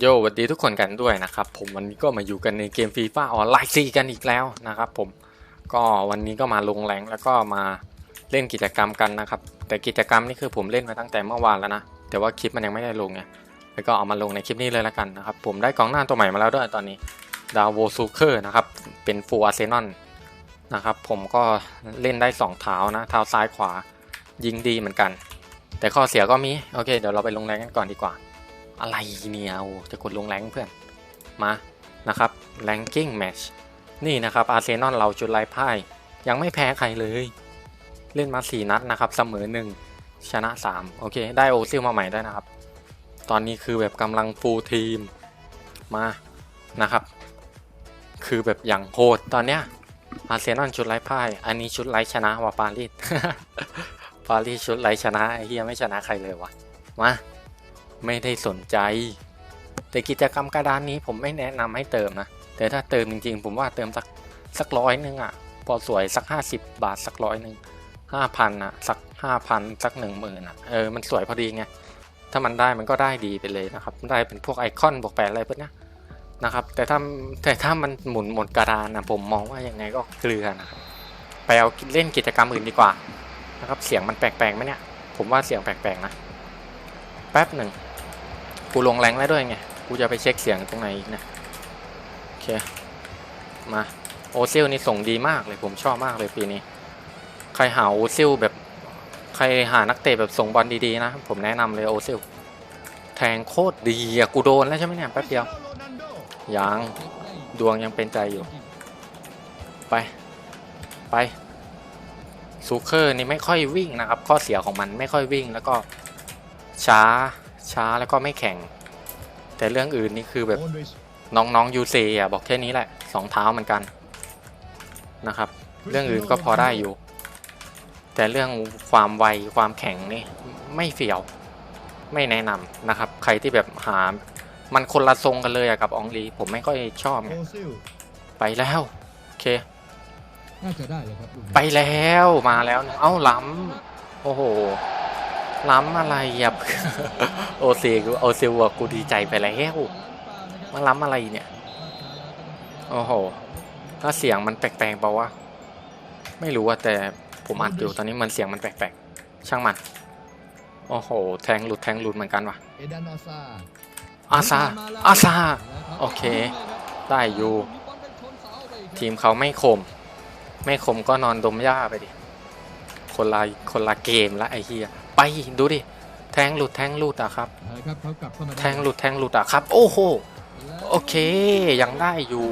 โยสวัสดีทุกคนกันด้วยนะครับผมวันนี้ก็มาอยู่กันในเกมฟีฟ่าออนไลน์ซีกันอีกแล้วนะครับผมก็วันนี้ก็มาลงแรงแล้วก็มาเล่นกิจกรรมกันนะครับ แต่กิจกรรมนี่คือผมเล่นมาตั้งแต่เมื่อวานแล้วนะ แต่ว่าคลิปมันยังไม่ได้ลงไงแล้วก็เอามาลงในคลิปนี้เลยละกันนะครับผมได้กองหน้าตัวใหม่มาแล้วด้วยตอนนี้ดาวโวซูเคอร์นะครับเป็นฟูอาร์เซนอลนะครับผมก็เล่นได้สองเท้านะเท้าซ้ายขวายิงดีเหมือนกัน แต่ข้อเสียก็มีโอเคเดี๋ยวเราไปลงแรงกันก่อนดีกว่า อะไรเนี่ยโอ้จะกดลงแรงเพื่อน มานะครับ ranking match นี่นะครับอาร์เซนอลเราจุดไล่พ่ายยังไม่แพ้ใครเลย เล่นมา 4 นัดนะครับ เสมอ 1 ชนะ 3 โอเค ได้โอซิลมาใหม่ได้นะครับ ตอนนี้คือแบบกำลังฟูลทีมมานะครับ คือแบบอย่างโหดตอนเนี้ยอาร์เซนอลชุดไล่พ่าย อันนี้ชุดไล่ชนะว่ะปารีสปารีสชุดไล่ชนะไอ้เฮียไม่ชนะใครเลยวะมา ไม่ได้สนใจ แต่กิจกรรมกระดานนี้ผมไม่แนะนำให้เติมนะ แต่ถ้าเติมจริงๆ ผมว่าเติมสักสักร้อยนึงอะ พอสวยสัก 50 บาทสักร้อยหนึ่งห้าพันอะสักห้าพันสักหนึ่งหมื่นอะเออมันสวยพอดีไงถ้ามันได้มันก็ได้ดีไปเลยนะครับได้เป็นพวกไอคอนบวกแปดอะไรพวกนี้นะครับแต่ถ้าแต่ถ้ามันหมุนหมดกระดานนะผมมองว่ายังไงก็เกลือนะครับไปเอาเล่นกิจกรรมอื่นดีกว่านะครับเสียงมันแปลกๆไหมเนี่ย ผมว่าเสียงแปลกๆนะ แป๊บหนึ่ง กูลงแรงแล้วด้วยไง กูจะไปเช็คเสียงตรงไหนอีกนะ โอเค มา โอซิลนี่ส่งดีมากเลยผมชอบมากเลยปีนี้ ใครหาโอซิลแบบ ใครหานักเตะแบบส่งบอลดีๆนะ ผมแนะนำเลยโอซิล แทงโคตรดีอะกูโดนแล้วใช่ไหมเนี่ยแป๊บเดียว ยังดวงยังเป็นใจอยู่ ไป ไปซูเคอร์นี่ไม่ค่อยวิ่งนะครับ ข้อเสียของมันไม่ค่อยวิ่งแล้วก็ช้า ช้าแล้วก็ไม่แข็ง แต่เรื่องอื่นนี่คือแบบน้องๆยูเซอะบอกแค่นี้แหละสองเท้าเหมือนกันนะครับ เรื่องอื่นก็พอได้อยู่ แต่เรื่องความไวความแข็งนี่ไม่เฟียวไม่แนะนำนะครับ ใครที่แบบหามันคนละทรงกันเลยอะกับอองลี ผมไม่ค่อยชอบไงโอซิลไปแล้ว โอเค น่าจะได้เลยครับลูกนี้ไปแล้วมาแล้วนะเอ้าล้ำโอ้โห ล้ำอะไรอะโอเซกูโอเซลอะกูดีใจไปแล้วมาล้ำอะไรเนี่ยโอ้โหถ้าเสียงมันแปลกๆเปล่าวะไม่รู้อะแต่ผมอัดอยู่ตอนนี้มันเสียงมันแปลกๆช่างมันโอ้โห แทงหลุดแทงหลุดเหมือนกันวะอาซาอาซาโอเค ได้อยู่ทีมเขาไม่คม ไม่คมก็นอนดมหญ้าไปดิ คนละคนละเกมละไอ้เฮีย ไปดูดิแทงหลุดแทงหลุดอะครับเอาละครับเขากลับเข้ามาได้แทงหลุดแทงหลุดอะครับ โอ้โหโอเค ยังได้อยู่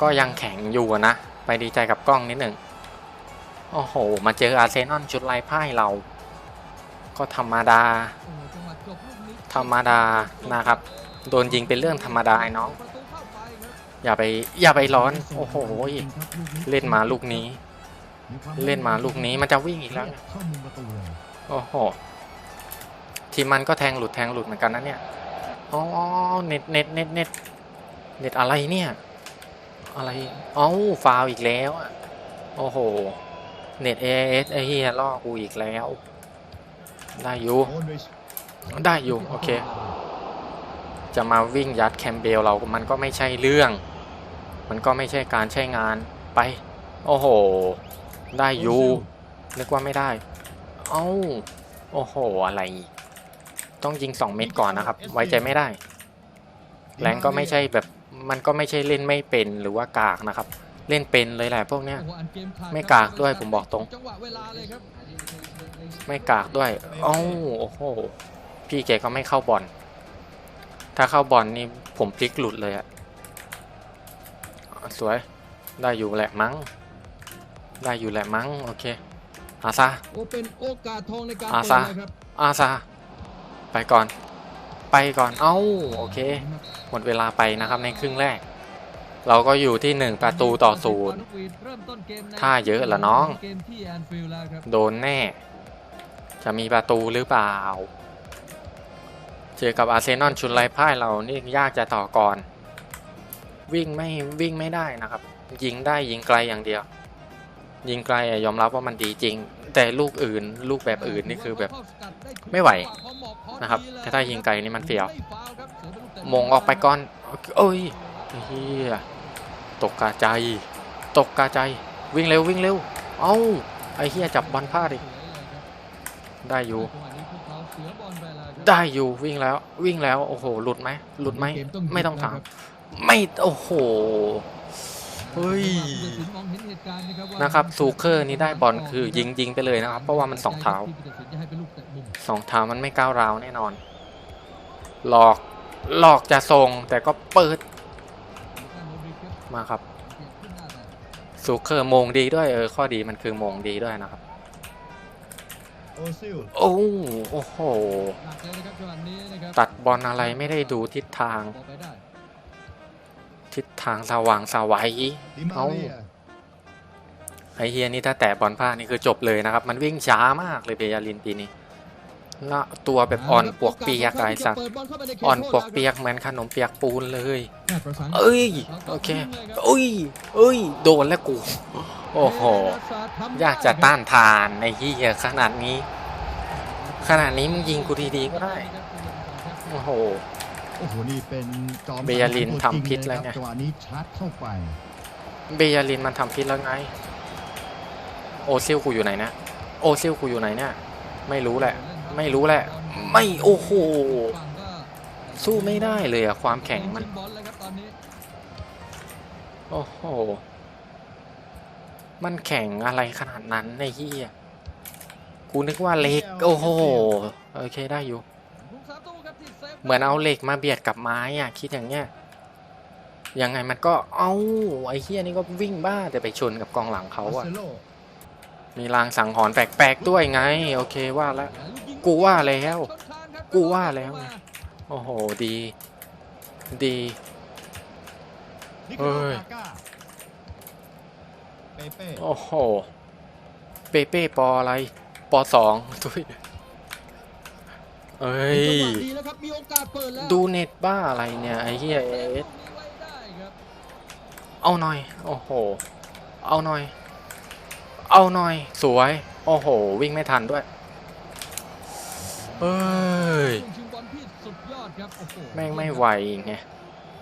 ก็ยังแข็งอยู่อะนะ ไปดีใจกับกล้องนิดหนึ่งโอ้โห มาเจออาร์เซนอลชุดลายพ่ายเรา ก็ธรรมดา ธรรมดานะครับ โดนยิงเป็นเรื่องธรรมดาไอ้น้อง อย่าไปอย่าไปร้อน โอ้โห เล่นมาลูกนี้ เล่นมาลูกนี้มันจะวิ่งอีกแล้วเข้ามุมประตูเลยโอ้โหทีมมันก็แทงหลุดแทงหลุดเหมือนกันนะเนี่ยอ๋อเน็ตเน็ตเน็ตเน็ตเน็ตอะไรเนี่ย อะไรเอ้าฟาวอีกแล้วอะโอ้โห เน็ตเอเอสไอ้เหี้ยล่อกูอีกแล้ว ได้อยู่โอนริชได้อยู่ โอเค จะมาวิ่งยัดแคมเบลเรามันก็ไม่ใช่เรื่อง มันก็ไม่ใช่การใช้งานไป โอ้โห ได้อยู่นึกว่าไม่ได้ เอ้า โอ้โห อะไร ต้องยิงสองเม็ดก่อนนะครับ ไว้ใจไม่ได้ แรงก็ไม่ใช่แบบ มันก็ไม่ใช่เล่นไม่เป็นหรือว่ากากนะครับ เล่นเป็นเลยแหละพวกเนี้ยโอ้โหอันเกมขาดไม่กากด้วยผมบอกตรงจังหวะเวลาเลยครับไม่กากด้วยเอ้าโอ้โห พี่แกก็ไม่เข้าบอล ถ้าเข้าบอลนี่ผมพลิกหลุดเลยอะสวย ได้อยู่แหละมั้ง ได้อยู่แหละมั้งโอเคอาซาโอ้เป็นโอกาสทองในการอาเปิดซาเลยครับอาซาไปก่อน ไปก่อนเอ้าโอเค หมดเวลาไปนะครับในครึ่งแรก เราก็อยู่ที่หนึ่งประตูต่อศูนย์เริ่มต้นเกมในถ้าเยอะเหรอน้องเกมที่แอนฟิลด์แล้วครับโดนแน่ จะมีประตูหรือเปล่า เจอกับอาร์เซนอลชุนไร้พ่ายเรานี่ยากจะต่อก่อน วิ่งไม่วิ่งไม่ได้นะครับ ยิงได้ยิงไกลอย่างเดียว ยิงไกลยอมรับว่ามันดีจริง แต่ลูกอื่นลูกแบบอื่นนี่คือแบบไม่ไหวนะครับแต่ถ้ายิงไกลนี่มันเฟี้ยวมองออกไปก่อนเอ้ยเฮียตกกาใจ ตกกาใจ วิ่งเร็ววิ่งเร็ว เอ้าไอ้เฮียจับบอลพลาดอีกได้อยู่ ได้อยู่วิ่งแล้ววิ่งแล้วโอ้โหหลุดไหมหลุดไหมไม่ต้องถามไม่โอ้โห เฮ้ยผู้ตัดสินมองเห็นเหตุการณ์นะครับว่านะครับซูเคอร์นี่ได้บอลคือยิงยิงไปเลยนะครับ เพราะว่ามันสองเท้าที่ผู้ตัดสินจะให้เป็นลูกเตะมุมสองเท้ามันไม่ก้าวร้าวแน่นอน หลอกหลอกจะส่งแต่ก็เปิด มาครับซูเคอร์โมงดีด้วยเออข้อดีมันคือโมงดีด้วยนะครับโอซิลโอ้โอ้โหหนักเลยนะครับจังหวะนี้นะครับตัดบอลอะไรไม่ได้ดูทิศทางบอลไปได้ ทิศทางสว่างสวัยดิมาเอ้าเรียไอเฮียนี่ถ้าแตะบอลพลาดนี่คือจบเลยนะครับ มันวิ่งช้ามากเลยเบยาลินปีนี้ละตัวแบบอ่อนปวกเปียกไอ้สัตว์เปิดบลเข้าไปในเขตอ่อนปวกโทษเปียกเหมือนขนมเปียกปูนเลยแม่ประสานเอ้ยโอเคเอ้ยเอ้ย โดนแล้วกู โอ้โหอยากจะต้านทานในที่เฮียขนาดนี้ ขนาดนี้มึงยิงกูดีๆก็ได้ โอ้โห โอ้โหนี่เป็นจอมเบียรินทำพิษแล้วไง จังหวะนี้ชัดเข้าไปเบยาลินมันทำพิษแล้วไง โอซิลกูอยู่ไหนนะโอซิลกูอยู่ไหนเนี่ยไม่รู้แหละ ไม่รู้แหละ ไม่โอ้โหสู้ไม่ได้เลยอะความแข็งมันบอลเลยครับตอนนี้โอ้โห มันแข็งอะไรขนาดนั้นในที่กูนึกว่าเล็ก โอ้โห โอเคได้อยู่ ผู้สาประตูครับที่ เซฟเหมือนเอาเหล็กมาเบียดกับไม้อะคิดอย่างเงี้ยยังไงมันก็เอ้าไอ้เฮียนี่ก็วิ่งบ้าแต่ไปชนกับกองหลังเขามาอะเซโลมีรางสังหรณ์แปลกๆด้วยไง โอเคว่าแล้วกูว่าแล้ว กูว่าแล้วไงโอ้โหดี ดีนิโคเอ้ลัสยกาก้าเปเป้โอ้โห เปเป้ปออะไร ปอสองทุย เอ้ยจังหวะดีแล้วครับมีโอกาสเปิดแล้วดูเน็ตบ้าอะไรเนี่ยไอ้เหี้ยเอสไว้ได้ครับเอาหน่อย โอ้โห เอาหน่อย เอาหน่อย สวย โอ้โห วิ่งไม่ทันด้วยเอ้ยช่วงชิงบอลที่สุดยอดครับโอ้โหแม่งไม่ไหวไง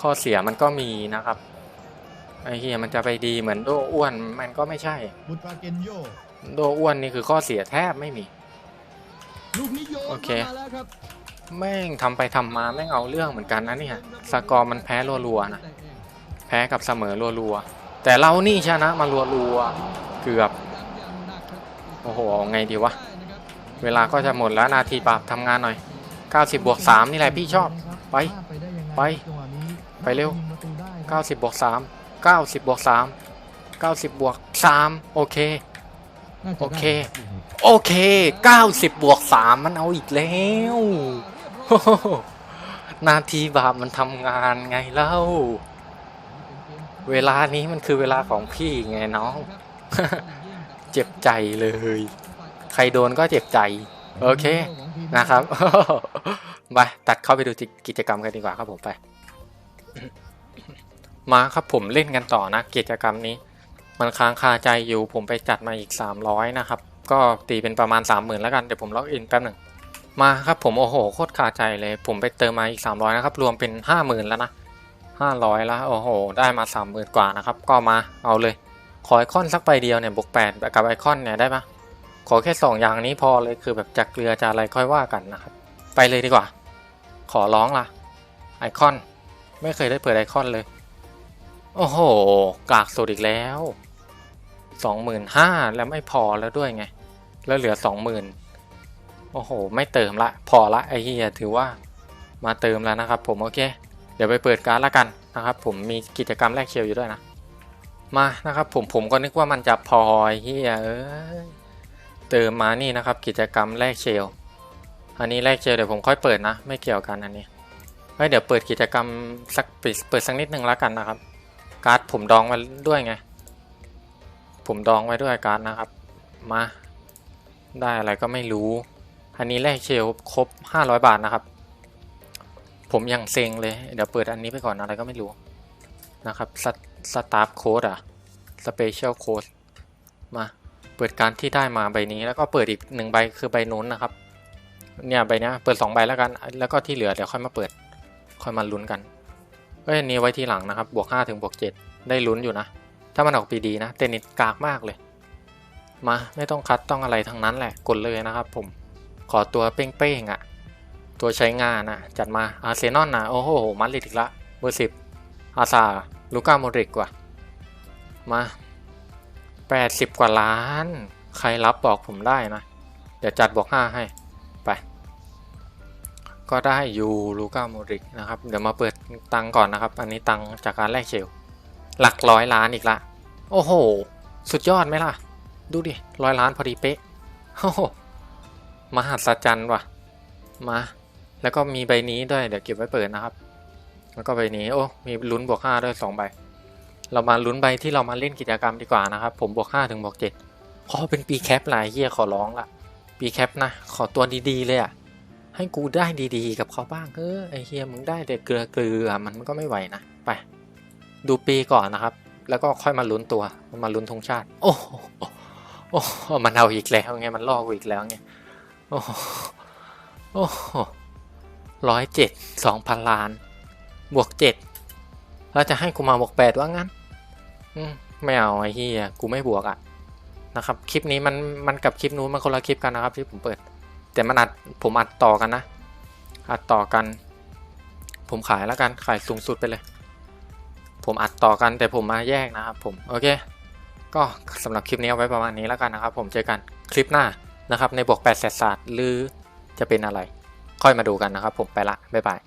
ข้อเสียมันก็มีนะครับ ไอ้เหี้ยมันจะไปดีเหมือนโดอ้วนมันก็ไม่ใช่ บุตราเกนโย โดอ้วนนี่คือข้อเสียแทบไม่มีลูกนี้ โอเค แม่งทำไปทำมาแม่งเอาเรื่องเหมือนกันนะเนี่ย สกอร์มันแพ้รัวๆนะ แพ้กับเสมอรัวๆ แต่เรานี่ชนะมารัวๆ เกือบ โอ้โหเอาไงดีวะ เวลาก็จะหมดแล้วนาทีปรับทำงานหน่อย 90 บวก 3 นี่แหละพี่ชอบ ไป ไปจังหวะนี้ไปเร็วยิงประตูได้ครับ90 บวก 3 90 บวก 3 90 บวก 3 โอเค น่าจะโอเคได้โอเค 90 บวก 3 มันเอาอีกแล้วโอ้โหนาทีบาปมันทำงานไงเล่า เวลานี้มันคือเวลาของพี่ไงน้อง เจ็บใจเลย ใครโดนก็เจ็บใจ โอเค นะครับ ไปตัดเข้าไปดูกิจกรรมกันดีกว่าครับผมไป มาครับผมเล่นกันต่อนะกิจกรรมนี้ มันค้างคาใจอยู่ผมไปจัดมาอีก 300 นะครับ ก็ตีเป็นประมาณ 30,000แล้วกัน เดี๋ยวผมล็อกอินแป๊บหนึ่งมาครับผมโอ้โหโคตรคาใจเลย ผมไปเติมมาอีก 300 นะครับ รวมเป็น 50,000 แล้วนะ 500 แล้วโอ้โห ได้มา 30,000 กว่านะครับ ก็มาเอาเลย ขอไอคอนสักใบเดียวเนี่ยบวก8กับไอคอนเนี่ยได้ปะขอแค่ 2 อย่างนี้พอเลยคือแบบจากเกลือจะอะไรค่อยว่ากันนะครับ ไปเลยดีกว่า ขอร้องล่ะไอคอน ไม่เคยได้เปิดไอคอนเลย โอ้โห กากสุดอีกแล้วสองหมื่นห้าแล้วไม่พอแล้วด้วยไง แล้วเหลือสองหมื่นโอ้โห ไม่เติมละ พอละไอเฮียถือว่ามาเติมแล้วนะครับผมโอเค เดี๋ยวไปเปิดการ์ดละกันนะครับผมมีกิจกรรมแลกเชลอยู่ด้วยนะ มานะครับผมผมก็นึกว่ามันจะพอไอ้เฮียเอ้ยเติมมานี่นะครับ กิจกรรมแลกเชลอันนี้แรกเจอเดี๋ยวผมค่อยเปิดนะ ไม่เกี่ยวกันอันนี้เฮ้เดี๋ยวเปิดกิจกรรมสักเปิดสักนิดหนึ่งแล้วกันนะครับ การ์ดผมดองไว้ด้วยไง ผมดองไว้ด้วยการ์ดนะครับ มา ได้อะไรก็ไม่รู้ อันนี้แลกเชลครบ 500 บาทนะครับ ผมยังเซ็งเลย เดี๋ยวเปิดอันนี้ไปก่อนอะไรก็ไม่รู้นะครับสสตาร์ฟโค้ดอะสเปเชียลโค้ดมาเปิดการดที่ได้มาใบนี้ แล้วก็เปิดอีกหนึ่งใบคือใบนู้นนะครับ เนี่ยใบเนี้ยเปิดสองใบแล้วกัน แล้วก็ที่เหลือเดี๋ยวค่อยมาเปิด ค่อยมาลุ้นกัน เอ้ยอันนี้ไว้ทีหลังนะครับ บวกห้าถึงบวกเจ็ดได้ลุ้นอยู่นะ ถ้ามันออกปีดีนะ เตนนิสกากมากเลย มาไม่ต้องคัดต้องอะไรทั้งนั้นแหละ กดเลยนะครับผม ขอตัวเป้งๆอะ่ะ ตัวใช้งานนะจัดมาอาร์เซนอลนะโอ้โห มัดลิดอีกละ เบอร์สิบอาซาลูก้าโมริกว่ะ มาแปดสิบกว่าล้าน ใครรับบอกผมได้นะ เดี๋ยวจัดบอกห้าให้ ก็ได้ยูลูก้าโมริกนะครับ เดี๋ยวมาเปิดตังก่อนนะครับ อันนี้ตังจากการแลกเชลหลักร้อยล้านอีกละ โอ้โห สุดยอดไหมล่ะ ดูดิร้อยล้านพอดีเป๊ะโอ้โหมหัศจรรย์ว่ะ มา แล้วก็มีใบนี้ด้วยเดี๋ยวเก็บไว้เปิดนะครับ แล้วก็ใบนี้โอ้ มีลุ้นบวกห้าด้วยสองใบ เรามาลุ้นใบที่เรามาเล่นกิจกรรมดีกว่านะครับ ผมบวกห้าถึงบวกเจ็ดขอเป็นปีแคปลายเฮียขอร้องละปีแคปนะ ขอตัวดีๆเลยอะ ให้กูได้ดีๆ กับเขาบ้างเออไอเฮียมึงได้แต่เกลือเกลือมันก็ไม่ไหวนะไป ดูปีก่อนนะครับ แล้วก็ค่อยมาลุ้นตัวมาลุ้นธงชาติ โอ้โหโอ้โหมันเอาอีกแล้วไงมันล่อกูอีกแล้วไงโอ้โอ้ร้อยเจ็ดสองพันล้าน บวกเจ็ดแล้วจะให้กูมาบวกแปดว่างั้น อืมไม่เอาไอ้เฮียกูไม่บวกอะนะครับ คลิปนี้มันมันกับคลิปนู้นมันคนละคลิปกันนะครับที่ผมเปิด แต่มันอัดผมอัดต่อกันนะ อัดต่อกัน ผมขายแล้วกันขายสูงสุดไปเลย ผมอัดต่อกันแต่ผมมาแยกนะครับผมโอเค ก็สำหรับคลิปนี้เอาไว้ประมาณนี้แล้วกันนะครับ ผมเจอกันคลิปหน้านะครับในบวก8แสนศาสตร์หรือจะเป็นอะไร ค่อยมาดูกันนะครับ ผมไปละบ๊ายบาย